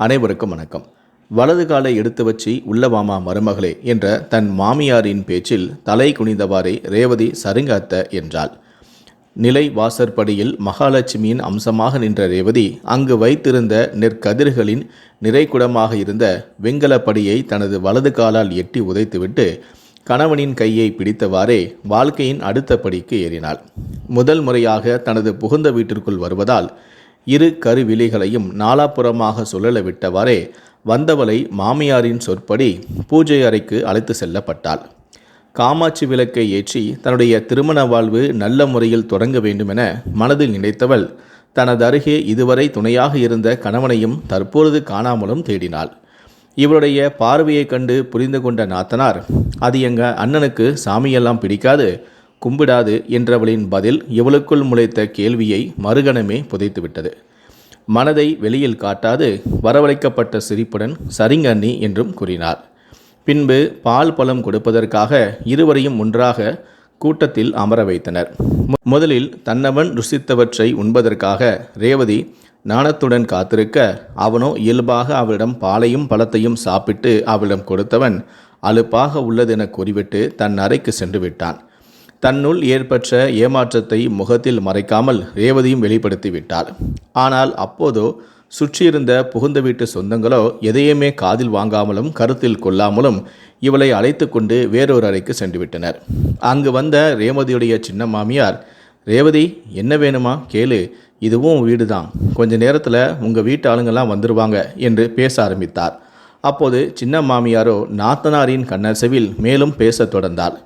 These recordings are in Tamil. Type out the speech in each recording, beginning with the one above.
அனைவருக்கும் வணக்கம். வலது காலை எடுத்து வச்சு உள்ளவாமா மருமகளே என்ற தன் மாமியாரின் பேச்சில் தலை குனிந்தவாறே ரேவதி சருங்காத்த என்றாள். நிலை வாசற்படியில் மகாலட்சுமியின் அம்சமாக நின்ற ரேவதி அங்கு வைத்திருந்த நெற்கதிர்களின் நிறைகுடமாக இருந்த வெங்கலப்படியை தனது வலது காலால் எட்டி உதைத்துவிட்டு கணவனின் கையை பிடித்தவாறே வாழ்க்கையின் அடுத்த படிக்கு ஏறினாள். முதல் முறையாக தனது புகுந்த வீட்டிற்குள் வருவதால் இரு கருவிழிகளையும் நாலாபுறமாக சுழல விட்டவாறே வந்தவளை மாமியாரின் சொற்படி பூஜை அறைக்கு அழைத்து செல்லப்பட்டாள். காமாட்சி விளக்கை ஏற்றி தன்னுடைய திருமண வாழ்வு நல்ல முறையில் தொடங்க வேண்டுமென மனதில் நினைத்தவள் தனது அருகே இதுவரை துணையாக இருந்த கணவனையும் தற்பொழுது காணாமலும் தேடினாள். இவளுடைய பார்வையைக் கண்டு புரிந்து கொண்ட நாத்தனார் அது எங்க அண்ணனுக்கு சாமியெல்லாம் பிடிக்காது கும்பிடாது என்றவளின் பதில் இவளுக்குள் முளைத்த கேள்வியை மறுகணமே புதைத்துவிட்டது. மனதை வெளியில் காட்டாது வரவழைக்கப்பட்ட சிரிப்புடன் சரிங்க அண்ணி என்றும் கூறினார். பின்பு பால் பழம் கொடுப்பதற்காக இருவரையும் ஒன்றாக கூட்டத்தில் அமர வைத்தனர். முதலில் தன்னவன் ருசித்தவற்றை உண்பதற்காக ரேவதி நாணத்துடன் காத்திருக்க அவனோ இயல்பாக அவளிடம் பாலையும் பழத்தையும் சாப்பிட்டு அவளிடம் கொடுத்தவன் அலுப்பாக உள்ளதென கூறிவிட்டு தன் அறைக்கு சென்று விட்டான். தன்னுள் ஏற்பட்ட ஏமாற்றத்தை முகத்தில் மறைக்காமல் ரேவதியும் வெளிப்படுத்தி விட்டாள் ஆனால் அப்போதோ சுற்றியிருந்த புகுந்த வீட்டு சொந்தங்களோ எதையுமே காதில் வாங்காமலும் கருத்தில் கொள்ளாமலும் இவளை அழைத்து கொண்டு வேறொரு அறைக்கு சென்றுவிட்டனர். அங்கு வந்த ரேவதியுடைய சின்ன மாமியார் ரேவதி என்ன வேணுமா? கேளு. இதுவும் வீடு தான் கொஞ்ச நேரத்தில் உங்கள் வீட்டு ஆளுங்கெல்லாம் வந்துருவாங்க என்று பேச ஆரம்பித்தார். அப்போது சின்ன மாமியாரோ நாத்தனாரின் கண்ணசவில் மேலும் பேசத் தொடர்ந்தாள்.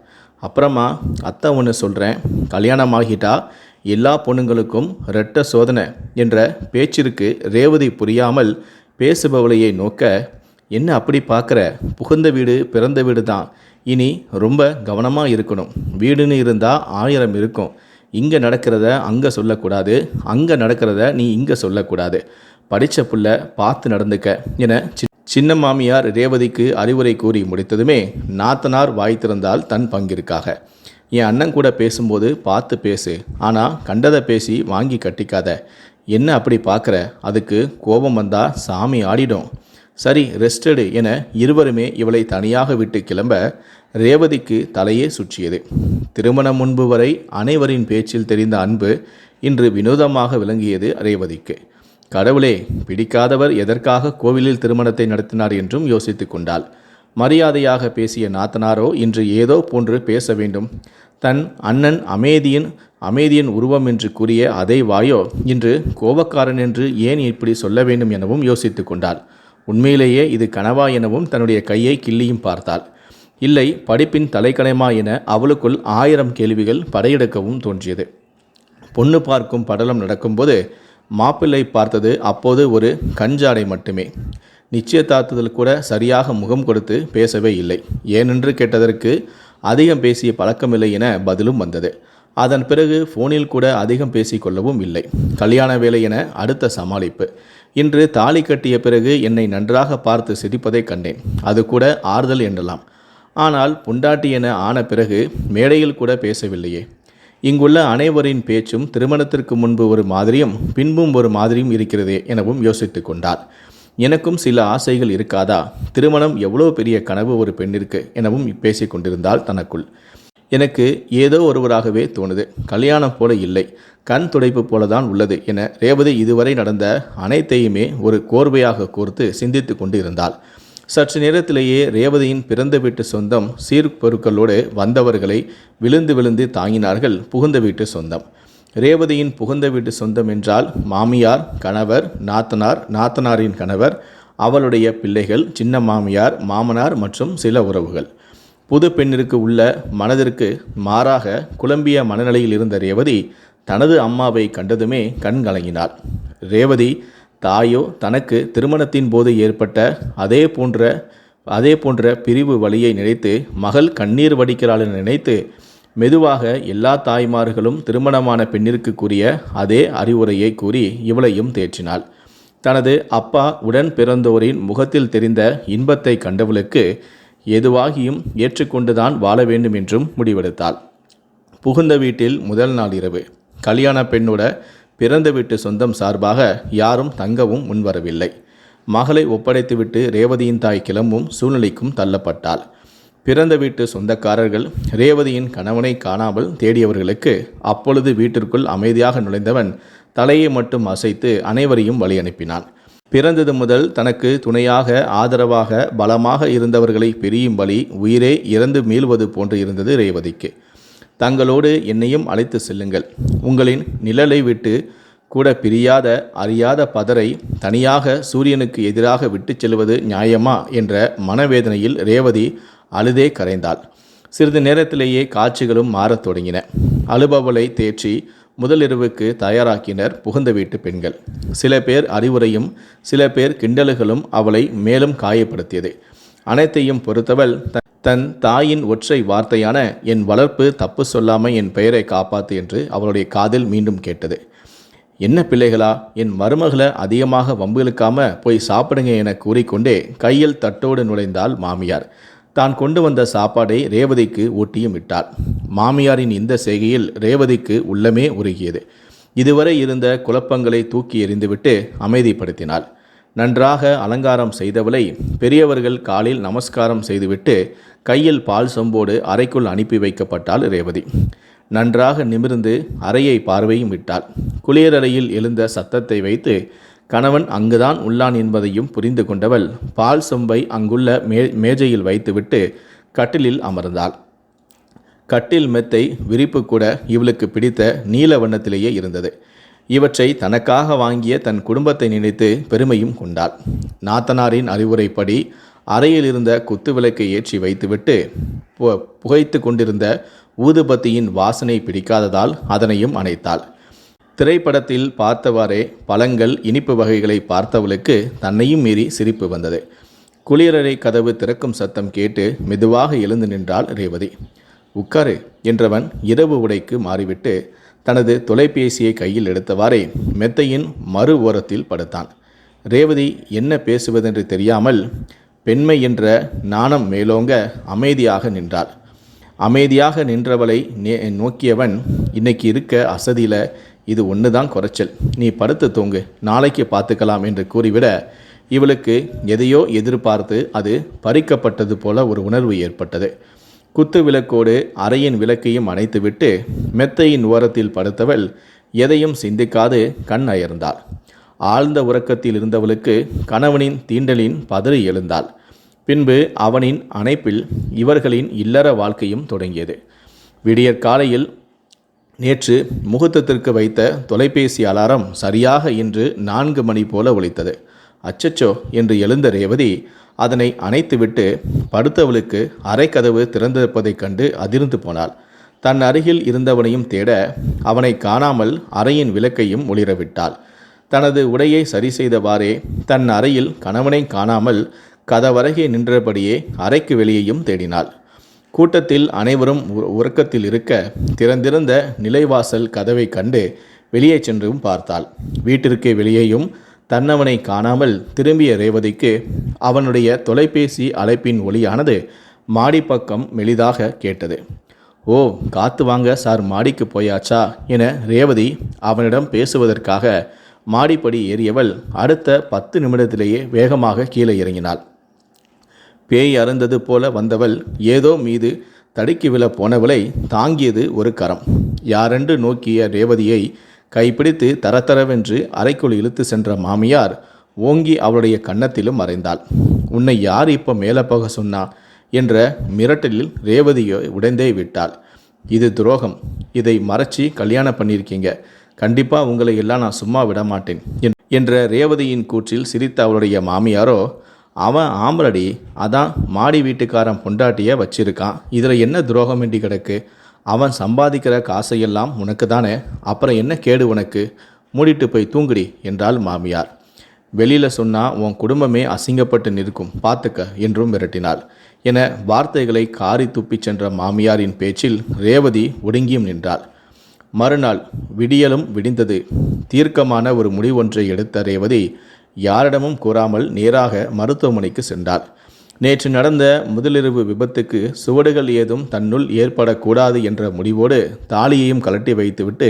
அப்புறமா அத்தை ஒன்று சொல்கிறேன் கல்யாணம் ஆகிட்டா எல்லா பொண்ணுங்களுக்கும் இரட்ட சோதனை என்ற பேச்சிற்கு ரேவதி புரியாமல் பேசுபவளையை நோக்க என்ன அப்படி பார்க்குற? புகுந்த வீடு பிறந்த வீடு தான். இனி ரொம்ப கவனமாக இருக்கணும். வீடுன்னு இருந்தால் ஆயிரம் இருக்கும். இங்கே நடக்கிறத அங்கே சொல்லக்கூடாது. அங்கே நடக்கிறத நீ இங்கே சொல்லக்கூடாது. படித்த புள்ள பார்த்து நடந்துக்க என சி- சின்ன மாமியார் ரேவதிக்கு அறிவுரை கூறி முடித்ததுமே நாத்தனார் வாய் திறந்தால் தன் பங்கிற்காக. என் அண்ணன் கூட பேசும்போது பார்த்து பேசு ஆனால் கண்டதை பேசி வாங்கி கட்டிக்காத. என்ன அப்படி பார்க்குற? அதுக்கு கோபம் வந்தா சாமி ஆடிடும். சரி ரெஸ்டடு என இருவருமே இவளை தனியாக விட்டு கிளம்ப ரேவதிக்கு தலையே சுற்றியது. திருமணம் முன்பு வரை அனைவரின் பேச்சில் தெரிந்த அன்பு இன்று வினோதமாக விளங்கியது ரேவதிக்கு. கடவுளே பிடிக்காதவர் எதற்காக கோவிலில் திருமணத்தை நடத்தினார் என்றும் யோசித்துக் கொண்டாள். மரியாதையாக பேசிய நாத்தனாரோ இன்று ஏதோ போன்று பேச வேண்டும். தன் அண்ணன் அமேதியின் அமேதியின் உருவம் என்று கூறிய அதே வாயோ இன்று கோபக்காரன் என்று ஏன் இப்படி சொல்ல வேண்டும் எனவும் யோசித்துக் கொண்டாள். உண்மையிலேயே இது கனவா எனவும் தன்னுடைய கையை கிள்ளியும் பார்த்தாள். இல்லை படிப்பின் தலைக்கலைமா என அவளுக்குள் ஆயிரம் கேள்விகள் படையெடுக்கவும் தோன்றியது. பொண்ணு பார்க்கும் படலம் நடக்கும்போது மாப்பிள்ளை பார்த்தது அப்போது ஒரு கஞ்சாடை மட்டுமே. நிச்சயதார்த்தத்தில் கூட சரியாக முகம் கொடுத்து பேசவே இல்லை. ஏனென்று கேட்டதற்கு அதிகம் பேசிய பழக்கமில்லை என பதிலும் வந்தது. அதன் பிறகு ஃபோனில் கூட அதிகம் பேசிக்கொள்ளவும் இல்லை. கல்யாண வேலை என அடுத்த சமாளிப்பு. இன்று தாலி கட்டிய பிறகு என்னை நன்றாக பார்த்து சிரிப்பதை கண்டேன். அது கூட ஆறுதல் என்றலாம். ஆனால் புண்டாட்டி என ஆன பிறகு மேடையில் கூட பேசவில்லையே. இங்குள்ள அனைவரின் பேச்சும் திருமணத்திற்கு முன்பு ஒரு மாதிரியும் பின்பும் ஒரு மாதிரியும் இருக்கிறதே எனவும் யோசித்து கொண்டார். எனக்கும் சில ஆசைகள் இருக்காதா? திருமணம் எவ்வளோ பெரிய கனவு ஒரு பெண்ணிற்கு எனவும் பேசிக் கொண்டிருந்தாள் தனக்குள். எனக்கு ஏதோ ஒருவராகவே தோணுது. கல்யாணம் போல இல்லை. கண் துடைப்பு போலதான் உள்ளது என ரேவதி இதுவரை நடந்த அனைத்தையுமே ஒரு கோர்வையாக கோர்த்து சிந்தித்து கொண்டு இருந்தாள் சற்று நேரத்திலேயே ரேவதியின் பிறந்த வீட்டு சொந்தம் சீர்பொருட்களோடு வந்தவர்களை விழுந்து விழுந்து தாங்கினார்கள் புகுந்த வீட்டு சொந்தம். ரேவதியின் புகுந்த வீட்டு சொந்தம் என்றால் மாமியார் கணவர் நாத்தனார் நாத்தனாரின் கணவர் அவளுடைய பிள்ளைகள் சின்ன மாமியார் மாமனார் மற்றும் சில உறவுகள். புது பெண்ணிற்கு உள்ள மனதிற்கு மாறாக குழம்பிய மனநிலையில் இருந்த ரேவதி தனது அம்மாவை கண்டதுமே கண் கலங்கினாள் ரேவதி தாயோ தனக்கு திருமணத்தின் போது ஏற்பட்ட அதே போன்ற அதே போன்ற பிரிவு வழியை நினைத்து மகள் கண்ணீர் வடிக்கிறாள் என நினைத்து மெதுவாக எல்லா தாய்மார்களும் திருமணமான பெண்ணிற்கு கூறிய அதே அறிவுரையை கூறி இவளையும் தேற்றினாள். தனது அப்பா உடன் பிறந்தோரின் முகத்தில் தெரிந்த இன்பத்தை கண்டவளுக்கு எதுவாகியும் ஏற்றுக்கொண்டுதான் வாழ வேண்டும் என்றும் முடிவெடுத்தாள். புகுந்த வீட்டில் முதல் நாள் இரவு. கல்யாண பெண்ணோட பிறந்த வீட்டு சொந்தம் சார்பாக யாரும் தங்கவும் முன்வரவில்லை. மகளை ஒப்படைத்துவிட்டு ரேவதியின் தாய் கிளம்பும் சூழ்நிலைக்கும் தள்ளப்பட்டாள். பிறந்த வீட்டு சொந்தக்காரர்கள் ரேவதியின் கணவனை காணாமல் தேடியவர்களுக்கு அப்பொழுது வீட்டிற்குள் அமைதியாக நுழைந்தவன் தலையை மட்டும் அசைத்து அனைவரையும் வழி அனுப்பினான் பிறந்தது முதல் தனக்கு துணையாக ஆதரவாக பலமாக இருந்தவர்களை பிரியும் வழி உயிரே இறந்து மீள்வது போன்று இருந்தது ரேவதிக்கு. தங்களோடு என்னையும் அழைத்து செல்லுங்கள். உங்களின் நிழலை விட்டு கூட பிரியாத அறியாத பதரை தனியாக சூரியனுக்கு எதிராக விட்டுச் செல்வது நியாயமா என்ற மனவேதனையில் ரேவதி அழுதே கரைந்தாள். சிறிது நேரத்திலேயே காட்சிகளும் மாறத் தொடங்கின. அழுபவளை தேற்றி முதலிரவுக்கு தயாராக்கினர் புகுந்த வீட்டு பெண்கள். சில பேர் அறிவுரையும் சில பேர் கிண்டல்களும் அவளை மேலும் காயப்படுத்தியது. அனைத்தையும் பொறுத்தவள் த- தன் தாயின் ஒற்றை வார்த்தையான என் வளர்ப்பு தப்பு சொல்லாமல் என் பெயரை காப்பாத்து என்று அவளுடைய காதில் மீண்டும் கேட்டது. என்ன பிள்ளைகளா என் மருமகளை அதிகமாக வம்பிழுக்காம போய் சாப்பிடுங்க என கூறிக்கொண்டே கையில் தட்டோடு நுழைந்தாள் மாமியார். தான் கொண்டு வந்த சாப்பாடை ரேவதிக்கு ஊட்டியும் விட்டாள். மாமியாரின் இந்த செய்கையில் ரேவதிக்கு உள்ளமே உருகியது. இதுவரை இருந்த குழப்பங்களை தூக்கி எறிந்துவிட்டு அமைதிப்படுத்தினாள். நன்றாக அலங்காரம் செய்தவளை பெரியவர்கள் காலில் நமஸ்காரம் செய்துவிட்டு கையில் பால் சொம்போடு அறைக்குள் அனுப்பி வைக்கப்பட்டாள் ரேவதி. நன்றாக நிமிர்ந்து அறையை பார்வையும் விட்டாள். குளியலறையில் எழுந்த சத்தத்தை வைத்து கணவன் அங்குதான் உள்ளான் என்பதையும் புரிந்து கொண்டவள் பால் சொம்பை அங்குள்ள மே மேஜையில் வைத்துவிட்டு கட்டிலில் அமர்ந்தாள். கட்டில் மெத்தை விரிப்பு கூட இவளுக்கு பிடித்த நீல வண்ணத்திலேயே இருந்தது. இவற்றை தனக்காக வாங்கிய தன் குடும்பத்தை நினைத்து பெருமையும் கொண்டாள். நாத்தனாரின் அறிவுரைப்படி அறையில் இருந்த குத்து விளக்கை ஏற்றி வைத்துவிட்டு பு- புகைத்து கொண்டிருந்த ஊதுபத்தியின் வாசனை பிடிக்காததால் அதனையும் அணைத்தாள். திரைப்படத்தில் பார்த்தவாறே பழங்கள் இனிப்பு வகைகளை பார்த்தவளுக்கு தன்னையும் மீறி சிரிப்பு வந்தது. குளிரறை கதவு திறக்கும் சத்தம் கேட்டு மெதுவாக எழுந்து நின்றாள் ரேவதி. உட்காரு என்றவன் இரவு உடைக்கு மாறிவிட்டு தனது தொலைபேசியை கையில் எடுத்தவாறே மெத்தையின் மறு ஓரத்தில் படுத்தான். ரேவதி என்ன பேசுவதென்று தெரியாமல் பெண்மை என்ற நாணம் மேலோங்க அமைதியாக நின்றாள். அமைதியாக நின்றவளை நே- நோக்கியவன் இன்னைக்கு இருக்க அசதியில் இது ஒன்று தான் குறைச்சல். நீ படுத்து தூங்கு. நாளைக்கு பார்த்துக்கலாம் என்று கூறிவிட இவளுக்கு எதையோ எதிர்பார்த்து அது பறிக்கப்பட்டது போல ஒரு உணர்வு ஏற்பட்டது. குத்து விளக்கோடு அறையின் விளக்கையும் அணைத்துவிட்டு மெத்தையின் ஓரத்தில் படுத்தவள் எதையும் சிந்திக்காது கண் அயர்ந்தாள். ஆழ்ந்த உறக்கத்தில் இருந்தவளுக்கு கணவனின் தீண்டலின் பதறி எழுந்தாள். பின்பு அவனின் அணைப்பில் இவர்களின் இல்லற வாழ்க்கையும் தொடங்கியது. விடியற் காலையில் நேற்று முகூர்த்தத்திற்கு வைத்த தொலைபேசி அலாரம் சரியாக இன்று நான்கு மணி போல ஒலித்தது. அச்சச்சோ என்று எழுந்த ரேவதி அதனை அணைத்துவிட்டு படுத்தவளுக்கு அரைக்கதவு திறந்திருப்பதைக் கண்டு அதிர்ந்து போனாள். தன் அருகில் இருந்தவனையும் தேட அவனை காணாமல் அறையின் விளக்கையும் ஒளிரவிட்டாள். தனது உடையை சரி செய்தவாறே தன் அறையில் கணவனை காணாமல் கதவருகே நின்றபடியே அறைக்கு வெளியேயும் தேடினாள். கூட்டத்தில் அனைவரும் உ- உறக்கத்தில் இருக்க திறந்திருந்த நிலைவாசல் கதவை கண்டு வெளியே சென்றும் பார்த்தாள். வீட்டிற்கு வெளியேயும் தன்னவனை காணாமல் திரும்பிய ரேவதிக்கு அவனுடைய தொலைபேசி அழைப்பின் ஒலியானது மாடிப்பக்கம் மெலிதாக கேட்டது. ஓ காத்து வாங்க சார் மாடிக்கு போயாச்சா? என ரேவதி அவனிடம் பேசுவதற்காக மாடிப்படி ஏறியவள் அடுத்த பத்து நிமிடத்திலேயே வேகமாக கீழே இறங்கினாள். பேய் அருந்தது போல வந்தவள் ஏதோ மீது தடுக்கி விழ போனவளை தாங்கியது ஒரு கரம். யாரென்று நோக்கிய ரேவதியை கைப்பிடித்து தரத்தரவென்று அறைக்குள் இழுத்து சென்ற மாமியார் ஓங்கி அவளுடைய கன்னத்திலும் மறைந்தாள். உன்னை யார் இப்போ மேலே போக சொன்னா? என்ற மிரட்டலில் ரேவதியை உடைந்தே விட்டாள். இது துரோகம். இதை மறைச்சி கல்யாணம் பண்ணியிருக்கீங்க. கண்டிப்பாக உங்களை எல்லாம் நான் சும்மா விட மாட்டேன் என்- என்ற ரேவதியின் கூற்றில் சிரித்த அவளுடைய மாமியாரோ அவன் ஆம்பளடி அதான் மாடி வீட்டுக்காரன் பொண்டாட்டியை வச்சிருக்கான். இதில் என்ன துரோகம் வேண்டி கிடக்கு? அவன் சம்பாதிக்கிற காசையெல்லாம் உனக்கு தானே அப்புறம் என்ன கேடு உனக்கு? மூடிட்டு போய் தூங்குடி என்றாள் மாமியார். வெளியில் சொன்னால் உன் குடும்பமே அசிங்கப்பட்டு நிற்கும் பார்த்துக்க என்றும் மிரட்டினாள் என வார்த்தைகளை காரி துப்பிச் சென்ற மாமியாரின் பேச்சில் ரேவதி ஒடுங்கியும் நின்றாள். மறுநாள் விடியலும் விடிந்தது. தீர்க்கமான ஒரு முடிவொன்றை எடுத்த ரேவதி யாரிடமும் கூறாமல் நேராக மருத்துவமனைக்கு சென்றாள். நேற்று நடந்த முதலிரவு விபத்துக்கு சுவடுகள் ஏதும் தன்னுள் ஏற்படக்கூடாது என்ற முடிவோடு தாலியையும் கழட்டி வைத்துவிட்டு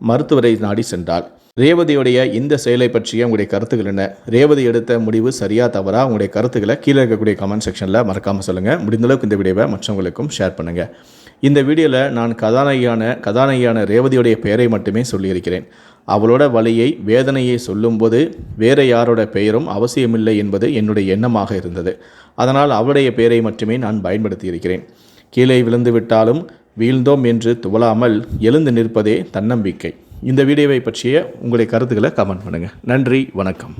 மருத்துவரை நாடி சென்றாள். ரேவதியுடைய இந்த செயலை பற்றிய உங்களுடைய கருத்துக்கள் என்ன? ரேவதி எடுத்த முடிவு சரியா தவறா? உங்களுடைய கருத்துக்களை கீழே இருக்கக்கூடிய கமெண்ட் செக்ஷனில் மறக்காமல் சொல்லுங்கள் முடிந்தளவுக்கு இந்த வீடியோவை மற்றவங்களுக்கும் ஷேர் பண்ணுங்கள் இந்த வீடியோவில் நான் கதாநாயகியான கதாநாயகியான ரேவதியுடைய பெயரை மட்டுமே சொல்லியிருக்கிறேன். அவளோட வழியை வேதனையை சொல்லும்போது வேறு யாரோட பெயரும் அவசியமில்லை என்பது என்னுடைய எண்ணமாக இருந்தது. அதனால் அவளுடைய பெயரை மட்டுமே நான் பயன்படுத்தி இருக்கிறேன் கீழே விழுந்து விட்டாலும் வீழ்ந்தோம் என்று துவலாமல் எழுந்து நிற்பதே தன்னம்பிக்கை. இந்த வீடியோவை பற்றிய உங்களுடைய கருத்துக்களை கமெண்ட் பண்ணுங்கள் நன்றி வணக்கம்.